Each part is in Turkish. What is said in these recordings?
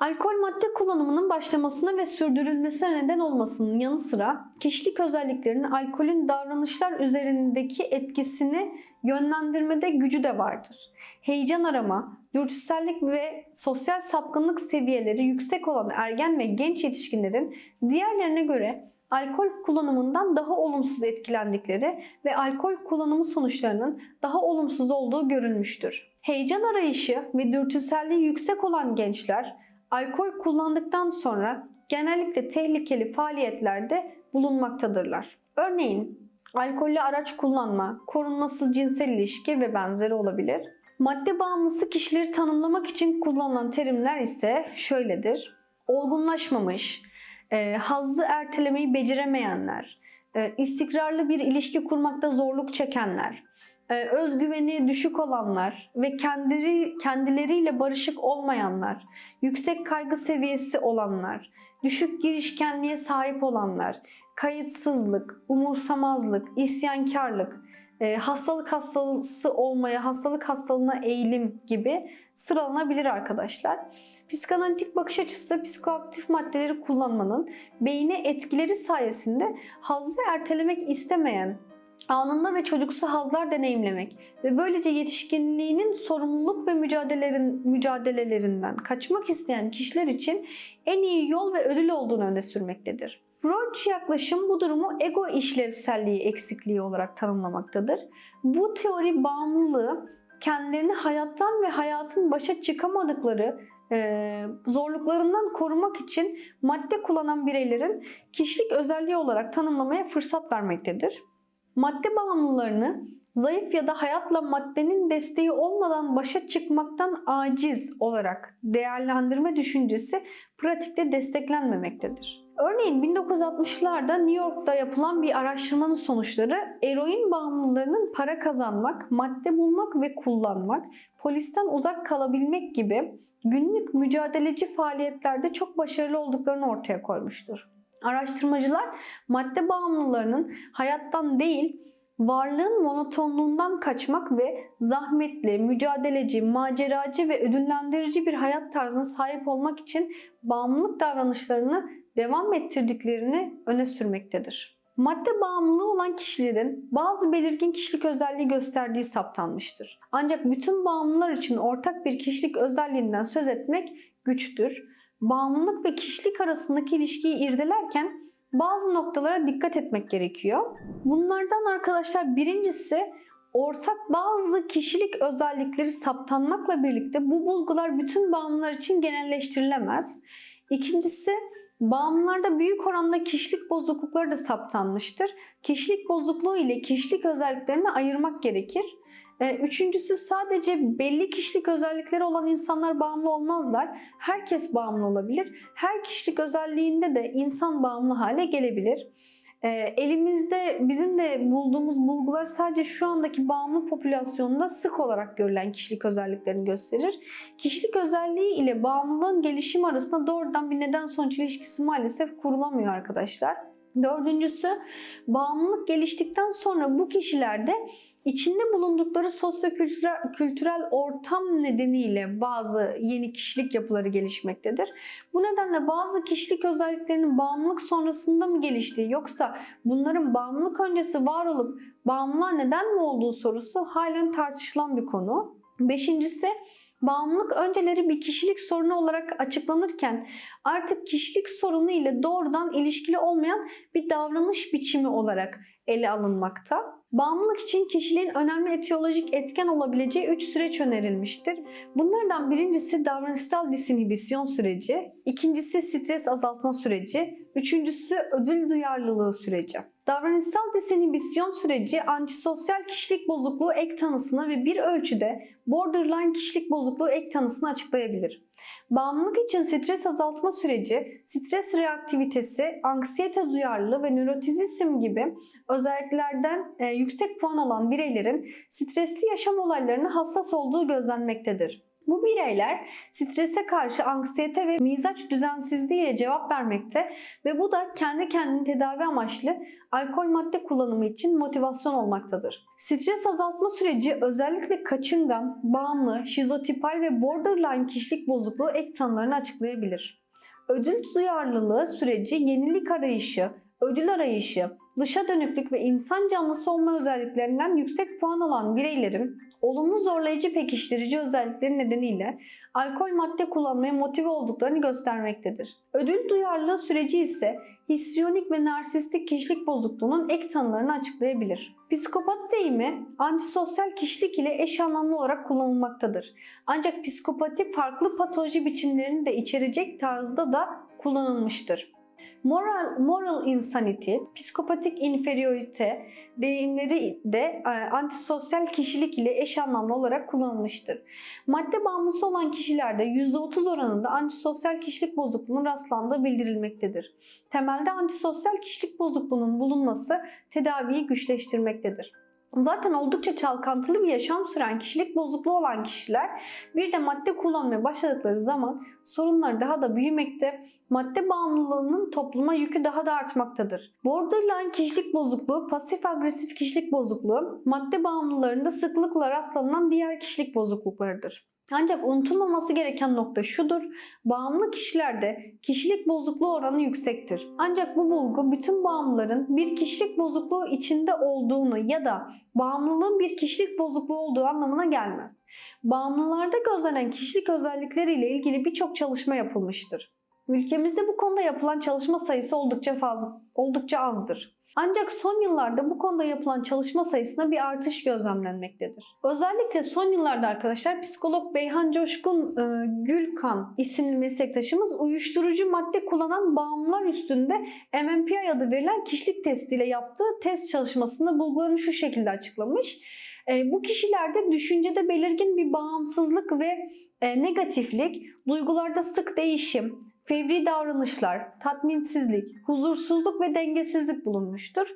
Alkol madde kullanımının başlamasına ve sürdürülmesine neden olmasının yanı sıra kişilik özelliklerinin alkolün davranışlar üzerindeki etkisini yönlendirmede gücü de vardır. Heyecan arama, dürtüsellik ve sosyal sapkınlık seviyeleri yüksek olan ergen ve genç yetişkinlerin diğerlerine göre alkol kullanımından daha olumsuz etkilendikleri ve alkol kullanımı sonuçlarının daha olumsuz olduğu görülmüştür. Heyecan arayışı ve dürtüselliği yüksek olan gençler alkol kullandıktan sonra genellikle tehlikeli faaliyetlerde bulunmaktadırlar. Örneğin alkollü araç kullanma, korunmasız cinsel ilişki ve benzeri olabilir. Madde bağımlısı kişileri tanımlamak için kullanılan terimler ise şöyledir. Olgunlaşmamış, e, hazzı ertelemeyi beceremeyenler, e, istikrarlı bir ilişki kurmakta zorluk çekenler, özgüveni düşük olanlar ve kendileri kendileriyle barışık olmayanlar, yüksek kaygı seviyesi olanlar, düşük girişkenliğe sahip olanlar, kayıtsızlık, umursamazlık, isyankarlık, e, hastalık hastası olmaya, hastalık hastalığına eğilim gibi sıralanabilir arkadaşlar. Psikanalitik bakış açısı psikoaktif maddeleri kullanmanın beyne etkileri sayesinde hazzı ertelemek istemeyen, anında ve çocuksu hazlar deneyimlemek ve böylece yetişkinliğinin sorumluluk ve mücadelelerin, mücadelelerinden kaçmak isteyen kişiler için en iyi yol ve ödül olduğunu öne sürmektedir. Freudcu yaklaşım bu durumu ego işlevselliği eksikliği olarak tanımlamaktadır. Bu teori bağımlılığı kendilerini hayattan ve hayatın başa çıkamadıkları e, zorluklarından korumak için madde kullanan bireylerin kişilik özelliği olarak tanımlamaya fırsat vermektedir. Madde bağımlılarını zayıf ya da hayatla maddenin desteği olmadan başa çıkmaktan aciz olarak değerlendirme düşüncesi pratikte desteklenmemektedir. Örneğin 1960'larda New York'ta yapılan bir araştırmanın sonuçları eroin bağımlılarının para kazanmak, madde bulmak ve kullanmak, polisten uzak kalabilmek gibi günlük mücadeleci faaliyetlerde çok başarılı olduklarını ortaya koymuştur. Araştırmacılar madde bağımlılarının hayattan değil, varlığın monotonluğundan kaçmak ve zahmetli, mücadeleci, maceracı ve ödüllendirici bir hayat tarzına sahip olmak için bağımlılık davranışlarını devam ettirdiklerini öne sürmektedir. Madde bağımlılığı olan kişilerin bazı belirgin kişilik özelliği gösterdiği saptanmıştır. Ancak bütün bağımlılar için ortak bir kişilik özelliğinden söz etmek güçtür. Bağımlılık ve kişilik arasındaki ilişkiyi irdelerken bazı noktalara dikkat etmek gerekiyor. Bunlardan arkadaşlar birincisi ortak bazı kişilik özellikleri saptanmakla birlikte bu bulgular bütün bağımlılar için genelleştirilemez. İkincisi Bağımlılarda büyük oranda kişilik bozuklukları da saptanmıştır. Kişilik bozukluğu ile kişilik özelliklerini ayırmak gerekir. Ee, üçüncüsü sadece belli kişilik özellikleri olan insanlar bağımlı olmazlar. Herkes bağımlı olabilir. Her kişilik özelliğinde de insan bağımlı hale gelebilir. E, elimizde bizim de bulduğumuz bulgular sadece şu andaki bağımlı popülasyonunda sık olarak görülen kişilik özelliklerini gösterir. Kişilik özelliği ile bağımlılığın gelişimi arasında doğrudan bir neden sonuç ilişkisi maalesef kurulamıyor arkadaşlar. Dördüncüsü bağımlılık geliştikten sonra bu kişilerde içinde bulundukları sosyo-kültürel kültürel ortam nedeniyle bazı yeni kişilik yapıları gelişmektedir. Bu nedenle bazı kişilik özelliklerinin bağımlılık sonrasında mı geliştiği yoksa bunların bağımlılık öncesi var olup bağımlılığa neden mi olduğu sorusu halen tartışılan bir konu. Beşincisi Bağımlılık önceleri bir kişilik sorunu olarak açıklanırken artık kişilik sorunu ile doğrudan ilişkili olmayan bir davranış biçimi olarak ele alınmakta. Bağımlılık için kişiliğin önemli etiyolojik etken olabileceği 3 süreç önerilmiştir. Bunlardan birincisi davranışsal disinhibisyon süreci, ikincisi stres azaltma süreci, üçüncüsü ödül duyarlılığı süreci. Davranışsal disinhibisyon süreci antisosyal kişilik bozukluğu ek tanısını ve bir ölçüde borderline kişilik bozukluğu ek tanısını açıklayabilir. Bağımlılık için stres azaltma süreci, stres reaktivitesi, anksiyete duyarlılığı ve nörotizism gibi özelliklerden e, yüksek puan alan bireylerin stresli yaşam olaylarına hassas olduğu gözlenmektedir. Bu bireyler strese karşı anksiyete ve mizaç düzensizliği ile cevap vermekte ve bu da kendi kendini tedavi amaçlı alkol madde kullanımı için motivasyon olmaktadır. Stres azaltma süreci özellikle kaçıngan, bağımlı, şizotipal ve borderline kişilik bozukluğu ek tanılarını açıklayabilir. Ödül duyarlılığı süreci yenilik arayışı, ödül arayışı, dışa dönüklük ve insan canlısı olma özelliklerinden yüksek puan alan bireylerin olumlu zorlayıcı pekiştirici özellikleri nedeniyle alkol madde kullanmaya motive olduklarını göstermektedir. Ödül duyarlılığı süreci ise hisyonik ve narsistik kişilik bozukluğunun ek tanılarını açıklayabilir. Psikopat deyimi antisosyal kişilik ile eş anlamlı olarak kullanılmaktadır. Ancak psikopati farklı patoloji biçimlerini de içerecek tarzda da kullanılmıştır. Moral, moral insanity, psikopatik inferiorite deyimleri de e, antisosyal kişilik ile eş anlamlı olarak kullanılmıştır. Madde bağımlısı olan kişilerde %30 oranında antisosyal kişilik bozukluğunun rastlandığı bildirilmektedir. Temelde antisosyal kişilik bozukluğunun bulunması tedaviyi güçleştirmektedir. Zaten oldukça çalkantılı bir yaşam süren kişilik bozukluğu olan kişiler bir de madde kullanmaya başladıkları zaman sorunlar daha da büyümekte, madde bağımlılığının topluma yükü daha da artmaktadır. Borderline kişilik bozukluğu, pasif agresif kişilik bozukluğu, madde bağımlılarında sıklıkla rastlanan diğer kişilik bozukluklarıdır. Ancak unutulmaması gereken nokta şudur. Bağımlı kişilerde kişilik bozukluğu oranı yüksektir. Ancak bu bulgu bütün bağımlıların bir kişilik bozukluğu içinde olduğunu ya da bağımlılığın bir kişilik bozukluğu olduğu anlamına gelmez. Bağımlılarda gözlenen kişilik özellikleriyle ilgili birçok çalışma yapılmıştır. Ülkemizde bu konuda yapılan çalışma sayısı oldukça fazla, oldukça azdır. Ancak son yıllarda bu konuda yapılan çalışma sayısında bir artış gözlemlenmektedir. Özellikle son yıllarda arkadaşlar psikolog Beyhan Coşkun e, Gülkan isimli meslektaşımız uyuşturucu madde kullanan bağımlılar üstünde MMPI adı verilen kişilik testiyle yaptığı test çalışmasında bulgularını şu şekilde açıklamış. E, bu kişilerde düşüncede belirgin bir bağımsızlık ve e, negatiflik, duygularda sık değişim, fevri davranışlar, tatminsizlik, huzursuzluk ve dengesizlik bulunmuştur.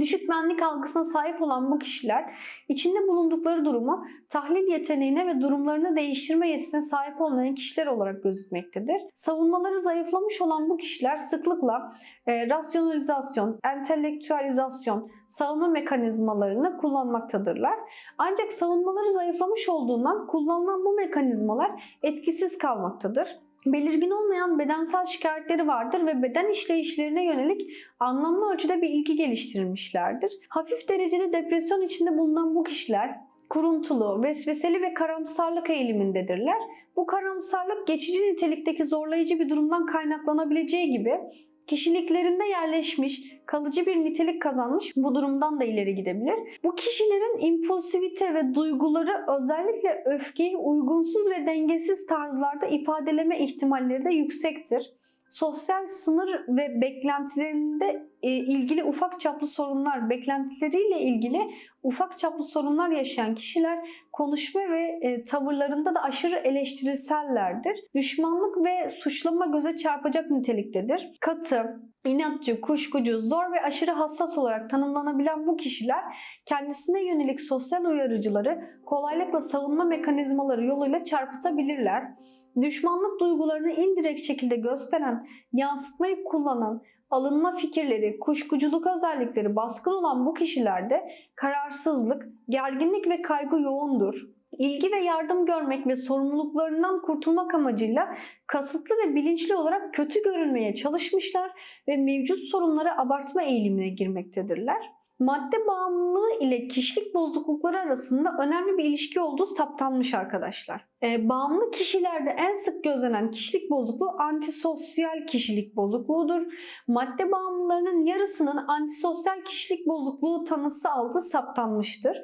Düşük benlik algısına sahip olan bu kişiler içinde bulundukları durumu tahlil yeteneğine ve durumlarını değiştirme yetisine sahip olmayan kişiler olarak gözükmektedir. Savunmaları zayıflamış olan bu kişiler sıklıkla e, rasyonalizasyon, entelektüalizasyon, savunma mekanizmalarını kullanmaktadırlar. Ancak savunmaları zayıflamış olduğundan kullanılan bu mekanizmalar etkisiz kalmaktadır belirgin olmayan bedensel şikayetleri vardır ve beden işleyişlerine yönelik anlamlı ölçüde bir ilgi geliştirmişlerdir. Hafif derecede depresyon içinde bulunan bu kişiler kuruntulu, vesveseli ve karamsarlık eğilimindedirler. Bu karamsarlık geçici nitelikteki zorlayıcı bir durumdan kaynaklanabileceği gibi kişiliklerinde yerleşmiş, kalıcı bir nitelik kazanmış bu durumdan da ileri gidebilir. Bu kişilerin impulsivite ve duyguları özellikle öfkeyi uygunsuz ve dengesiz tarzlarda ifadeleme ihtimalleri de yüksektir. Sosyal sınır ve beklentilerinde e, ilgili ufak çaplı sorunlar, beklentileriyle ilgili ufak çaplı sorunlar yaşayan kişiler konuşma ve e, tavırlarında da aşırı eleştirisellerdir. Düşmanlık ve suçlama göze çarpacak niteliktedir. Katı, inatçı, kuşkucu, zor ve aşırı hassas olarak tanımlanabilen bu kişiler kendisine yönelik sosyal uyarıcıları kolaylıkla savunma mekanizmaları yoluyla çarpıtabilirler. Düşmanlık duygularını indirekt şekilde gösteren, yansıtmayı kullanan, alınma fikirleri, kuşkuculuk özellikleri baskın olan bu kişilerde kararsızlık, gerginlik ve kaygı yoğundur. İlgi ve yardım görmek ve sorumluluklarından kurtulmak amacıyla kasıtlı ve bilinçli olarak kötü görünmeye çalışmışlar ve mevcut sorunları abartma eğilimine girmektedirler. Madde bağımlılığı ile kişilik bozuklukları arasında önemli bir ilişki olduğu saptanmış arkadaşlar. E, bağımlı kişilerde en sık gözlenen kişilik bozukluğu antisosyal kişilik bozukluğudur. Madde bağımlılarının yarısının antisosyal kişilik bozukluğu tanısı aldığı saptanmıştır.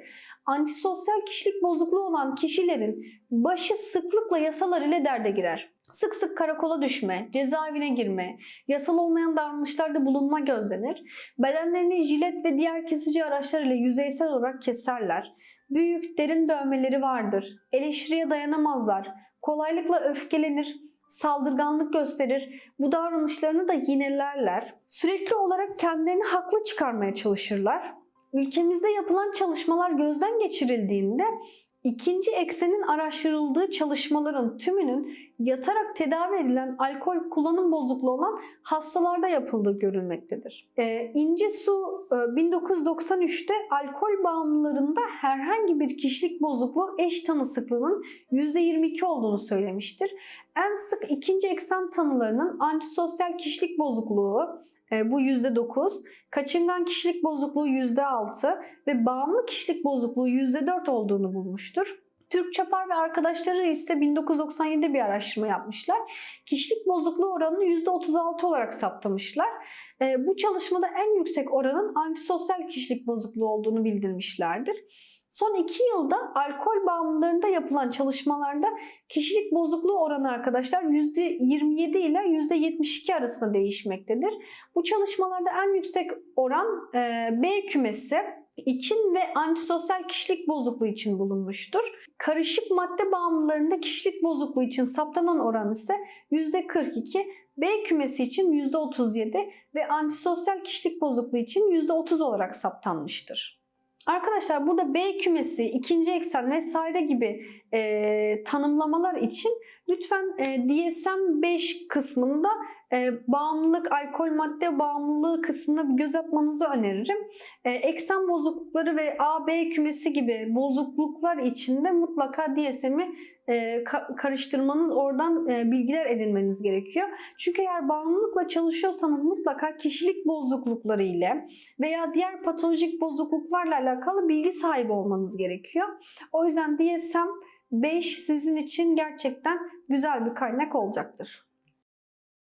Antisosyal kişilik bozukluğu olan kişilerin başı sıklıkla yasalar ile derde girer. Sık sık karakola düşme, cezaevine girme, yasal olmayan davranışlarda bulunma gözlenir. Bedenlerini jilet ve diğer kesici araçlar ile yüzeysel olarak keserler. Büyük, derin dövmeleri vardır. Eleştiriye dayanamazlar. Kolaylıkla öfkelenir, saldırganlık gösterir. Bu davranışlarını da yinelerler. Sürekli olarak kendilerini haklı çıkarmaya çalışırlar. Ülkemizde yapılan çalışmalar gözden geçirildiğinde İkinci eksenin araştırıldığı çalışmaların tümünün yatarak tedavi edilen alkol kullanım bozukluğu olan hastalarda yapıldığı görülmektedir. Ee, İnce Su e, 1993'te alkol bağımlılarında herhangi bir kişilik bozukluğu eş tanı sıklığının %22 olduğunu söylemiştir. En sık ikinci eksen tanılarının antisosyal kişilik bozukluğu, e, bu %9, kaçıngan kişilik bozukluğu %6 ve bağımlı kişilik bozukluğu %4 olduğunu bulmuştur. Türk Çapar ve arkadaşları ise 1997'de bir araştırma yapmışlar. Kişilik bozukluğu oranını %36 olarak saptamışlar. E, bu çalışmada en yüksek oranın antisosyal kişilik bozukluğu olduğunu bildirmişlerdir. Son iki yılda alkol bağımlılarında yapılan çalışmalarda kişilik bozukluğu oranı arkadaşlar %27 ile %72 arasında değişmektedir. Bu çalışmalarda en yüksek oran e, B kümesi için ve antisosyal kişilik bozukluğu için bulunmuştur. Karışık madde bağımlılarında kişilik bozukluğu için saptanan oran ise %42, B kümesi için %37 ve antisosyal kişilik bozukluğu için %30 olarak saptanmıştır. Arkadaşlar burada B kümesi, ikinci eksen vesaire gibi e, tanımlamalar için lütfen e, DSM-5 kısmında e, bağımlılık, alkol madde bağımlılığı kısmına bir göz atmanızı öneririm. E, eksen bozuklukları ve A, B kümesi gibi bozukluklar için de mutlaka DSM'i e, ka- karıştırmanız, oradan e, bilgiler edinmeniz gerekiyor. Çünkü eğer bağımlılıkla çalışıyorsanız mutlaka kişilik bozuklukları ile veya diğer patolojik bozukluklarla alakalı bilgi sahibi olmanız gerekiyor. O yüzden DSM 5 sizin için gerçekten güzel bir kaynak olacaktır.